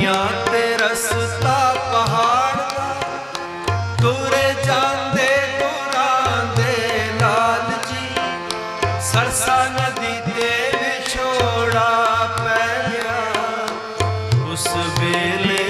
ਲੰਮੀਆਂ ਤੇ ਰਸਤਾ ਪਹਾੜ। ਤੁਰੇ ਜਾਂਦੇ ਤੁਰਾਂ ਦੇ ਲਾਲ ਜੀ ਸਰਸਾ ਨਦੀ ਤੇ ਵਿਛੋੜਾ ਪੈ ਗਿਆ। ਉਸ ਵੇਲੇ